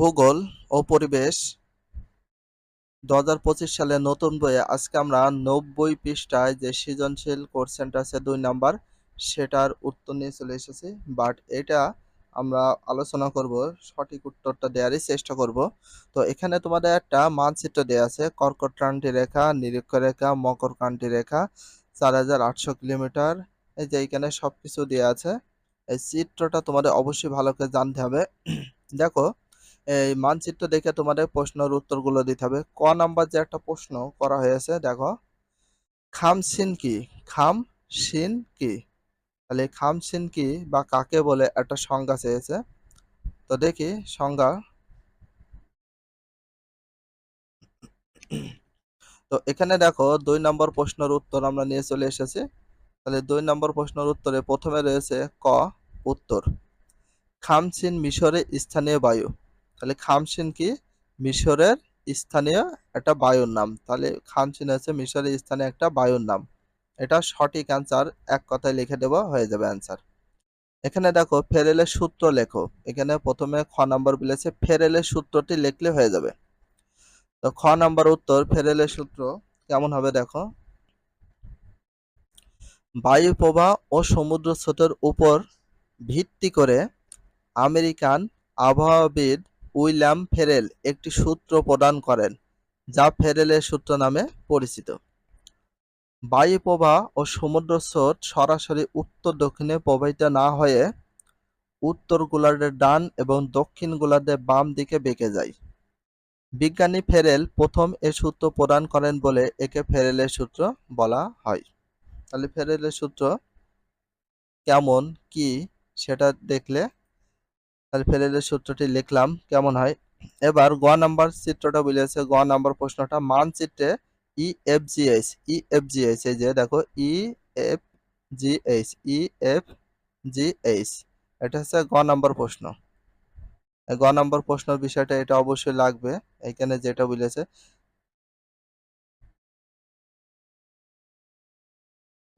ভূগোল ও পরিবেশ। দু হাজার পঁচিশ সালে নতুন বইয়ে আজকে আমরা নব্বই পৃষ্ঠায় যে সৃজনশীল কোশ্চেনটা আছে দুই নাম্বার, সেটার উত্তর নিয়ে চলে এসেছি। বাট এটা আমরা আলোচনা করব, সঠিক উত্তরটা দেওয়ারই চেষ্টা করব। তো এখানে তোমাদের একটা মানচিত্র দেওয়া আছে, কর্কট ক্রান্তি রেখা, নিরীক্ষ রেখা, মকর ক্রান্তি রেখা, চার হাজার আটশো কিলোমিটার। এই যে এখানে সবকিছু দেওয়া আছে, এই চিত্রটা তোমাদের অবশ্যই ভালো করে জানতে হবে। দেখো মানচিত্র দেখে তোমাদের প্রশ্নের উত্তরগুলো দিতে হবে। ক নাম্বার যে একটা প্রশ্ন করা হয়েছে, দেখো। খাম সিন কি? খাম সিন কি? তাহলে খাম সিন কি বা কাকে বলে একটা সংজ্ঞা চেয়েছে? তো দেখি, সংজ্ঞা। তো এখানে দেখো, দুই নম্বর প্রশ্নের উত্তর আমরা নিয়ে চলে এসেছি। তাহলে দুই নম্বর প্রশ্নের উত্তরে প্রথমে রয়েছে ক, উত্তর। খামসিন মিশরে স্থানীয় বায়ু। তাহলে খামসিন কি? মিশরের স্থানীয় একটা বায়ুর নাম। তাহলে খামসিন হচ্ছে মিশরের স্থানীয় একটা বায়ুর নাম। এটা সঠিক অ্যান্সার এক কথায় লিখে দেবো, হয়ে যাবে অ্যান্সার এখানে দেখো, ফেরেলের সূত্র লেখো। এখানে প্রথমে খ নাম্বার বলেছে, ফেরেলের সূত্রটি লিখলে হয়ে যাবে। তো খ নাম্বার উত্তর, ফেরেলের সূত্র কেমন হবে দেখো? বায়ু প্রবাহ ও সমুদ্র স্রোতের উপর ভিত্তি করে আমেরিকান আবহাওয়াবিদ উইলিয়াম ফেরেল একটি সূত্র প্রদান করেন, যা ফেরেলের সূত্র নামে পরিচিত। বায়ু প্রবাহ ও সমুদ্র স্রোত সরাসরি উত্তর দক্ষিণে প্রবাহিত না হয়ে উত্তর গোলার্ধের ডান এবং দক্ষিণ গোলার্ধের বাম দিকে বেঁকে যায়। বিজ্ঞানী ফেরেল প্রথম এ সূত্র প্রদান করেন বলে একে ফেরেলের সূত্র বলা হয়। তাহলে ফেরেলের সূত্র কেমন, কি, সেটা দেখলে তাহলে ফেরেলের সূত্রটি লিখলাম, কেমন হয়? এবার গ নাম্বার চিত্রটা বলেছে গ নাম্বার প্রশ্নটা মানচিত্রে E F G H E F G H এই যে দেখো E F G H E F G H এটা হচ্ছে গ নাম্বার প্রশ্ন। গ নাম্বার প্রশ্নের বিষয়টা এটা অবশ্যই লাগবে, এখানে যেটা বলেছে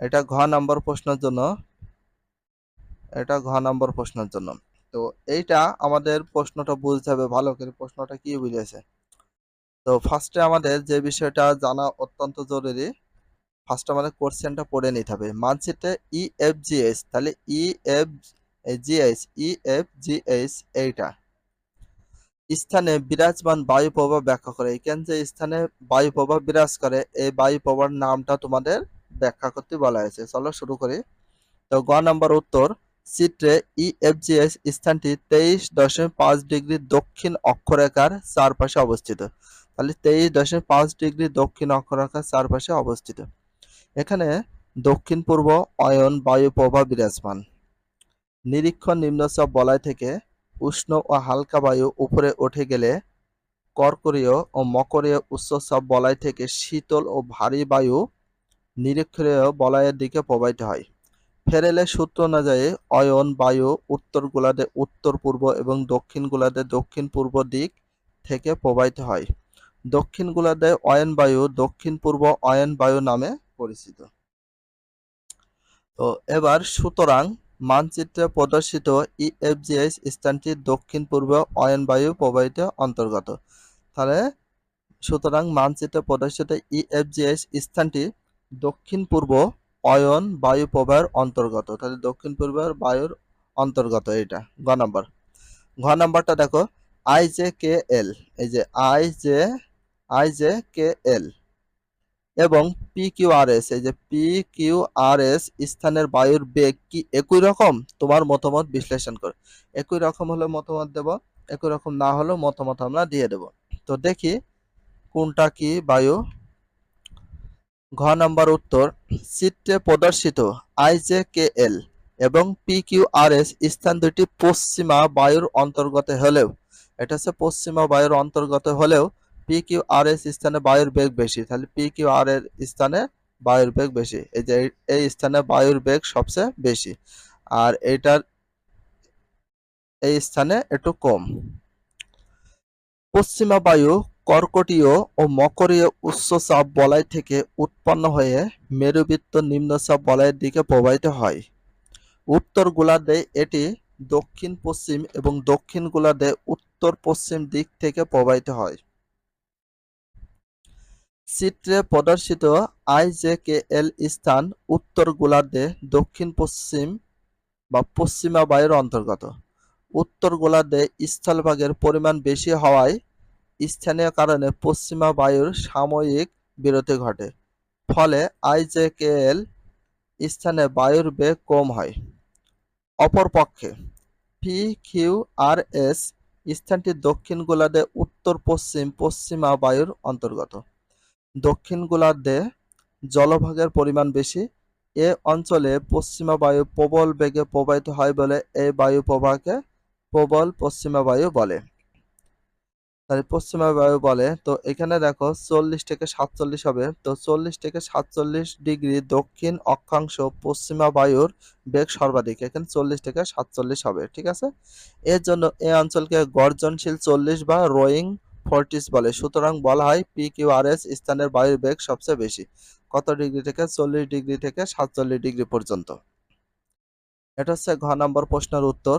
এটা ঘ নাম্বার প্রশ্নের জন্য, এটা ঘ নাম্বার প্রশ্নের জন্য। তো এইটা আমাদের প্রশ্নটা বুঝতে হবে ভালো করে। প্রশ্নটা কি বুঝেছে তো ফার্স্টে আমাদের যে বিষয়টা জানা অত্যন্ত জরুরি ফার্স্ট আমাদের কোশ্চেনটা পড়ে নিতে হবে। মানচিত্রে ই এফ জি এইচ তাহলে E F G H E F G H এইটা। স্থানে বিরাজমান বায়ু প্রবাহ ব্যাখ্যা করে। কেন যে স্থানে বায়ু প্রবাহ বিরাজ করে, এই বায়ু প্রবাহের নামটা তোমাদের ব্যাখ্যা করতে বলা হয়েছে। চলো শুরু করি। তো গ নাম্বার উত্তর চিত্রে ইএফজিএস স্থানটি তেইশ দশমিক পাঁচ ডিগ্রি দক্ষিণ অক্ষরেখার চারপাশে অবস্থিত। তাহলে তেইশ দশমিক পাঁচ ডিগ্রি দক্ষিণ অক্ষরেখার চারপাশে অবস্থিত। এখানে দক্ষিণ, পূর্ব, অয়ন, বায়ু প্রভাব বিরাজমান। নিরীক্ষণ নিম্নচাপ বলয় থেকে উষ্ণ ও হালকা বায়ু উপরে উঠে গেলে কর্করীয় ও মকরীয় উচ্চচাপ বলয় থেকে শীতল ও ভারী বায়ু নিরক্ষীয় বলয়ের দিকে প্রবাহিত হয়। ফেরেলের সূত্র অনুযায়ী, অয়ন বায়ু উত্তর গোলার্ধে উত্তর পূর্ব এবং দক্ষিণ গোলার্ধে দক্ষিণ পূর্ব দিক থেকে প্রবাহিত হয়। দক্ষিণ গোলার্ধে অয়ন বায়ু, দক্ষিণ পূর্ব অয়ন বায়ু নামে পরিচিত। তো এবার সুতরাং মানচিত্রে প্রদর্শিত ইএফজিএস স্থানটি দক্ষিণ পূর্ব অয়ন বায়ু প্রবাহিত অন্তর্গত। তাহলে সুতরাং মানচিত্রে প্রদর্শিত ইএফজিএস স্থানটি দক্ষিণ পূর্ব অয়ন বায়ু প্রবাহের অন্তর্গত, তাহলে দক্ষিণ পূর্বের বায়ুর অন্তর্গত এটা ঘ নাম্বার। ঘ নাম্বারটা দেখো, আই জে কে এল, এই যে I J I J K L, এবং পি কিউ আর এস, এই যে পি কিউ আর এস স্থানের বায়ুর বেগ কি একই রকম? তোমার মতামত বিশ্লেষণ করে। একই রকম হলে মতামত দেব, একই রকম না হলেও মতামত আমরা দিয়ে দেব। তো দেখি কোনটা কি বায়ু ঘ নম্বর উত্তর, চিত্রে প্রদর্শিত আইজেকেএল এবং পিকিউআরএস স্থান দুটি পশ্চিমা বায়ুর অন্তর্গত হলেও, এটা হচ্ছে পশ্চিমা বায়ুর অন্তর্গত হলেও পিকিউআরএস স্থানে বায়ুর বেগ বেশি। তাহলে পিকিউআর এর স্থানে বায়ুর বেগ বেশি। এই যে এই স্থানে বায়ুর বেগ সবচেয়ে বেশি। আর এটার এই স্থানে একটু কম। পশ্চিমা বায়ু কর্কটীয় ও মকরীয় উচ্চচাপ বলয় থেকে উৎপন্ন হয়ে মেরুবৃত্ত নিম্নচাপ বলয়ের দিকে প্রবাহিত হয়। উত্তর গোলার্ধে এটি দক্ষিণ পশ্চিম এবং দক্ষিণ গোলার্ধে উত্তর পশ্চিম দিক থেকে প্রবাহিত হয়। চিত্রে প্রদর্শিত আইজেকেএল স্থান উত্তর গোলার্ধে দক্ষিণ পশ্চিম বা পশ্চিমা বায়ুর অন্তর্গত। উত্তর গোলার্ধে স্থলভাগের পরিমাণ বেশি হওয়ায় স্থানীয় কারণে পশ্চিমা বায়ুর সাময়িক বিরতি ঘটে, ফলে আইজেকেএল স্থানে বায়ুর বেগ কম হয়। অপরপক্ষে, পি কিউ আর এস স্থানটি দক্ষিণ গোলার্ধে উত্তর পশ্চিম পশ্চিমা বায়ুর অন্তর্গত। দক্ষিণ গোলার্ধে জলভাগের পরিমাণ বেশি। এ অঞ্চলে পশ্চিমা বায়ু প্রবল বেগে প্রবাহিত হয় বলে এই বায়ু প্রবাহকে প্রবল পশ্চিমা বায়ু বলে। তাহলে পশ্চিমা বায়ু বলে, তো এখানে দেখো চল্লিশ থেকে সাতচল্লিশ হবে। তো চল্লিশ থেকে সাতচল্লিশ ডিগ্রি দক্ষিণ অক্ষাংশ পশ্চিমা বায়ুর বেগ সর্বাধিক, এখানে চল্লিশ থেকে সাতচল্লিশ হবে, ঠিক আছে? এর জন্য এই অঞ্চলকে গর্জনশীল চল্লিশ বা রোয়িং ফোর্টিস বলে। সুতরাং বলা হয় পি কিউ আর এস স্থানের বায়ুর বেগ সবচেয়ে বেশি। কত ডিগ্রি থেকে? চল্লিশ ডিগ্রি থেকে সাতচল্লিশ ডিগ্রি পর্যন্ত। এটা হচ্ছে ঘ নম্বর প্রশ্নের উত্তর।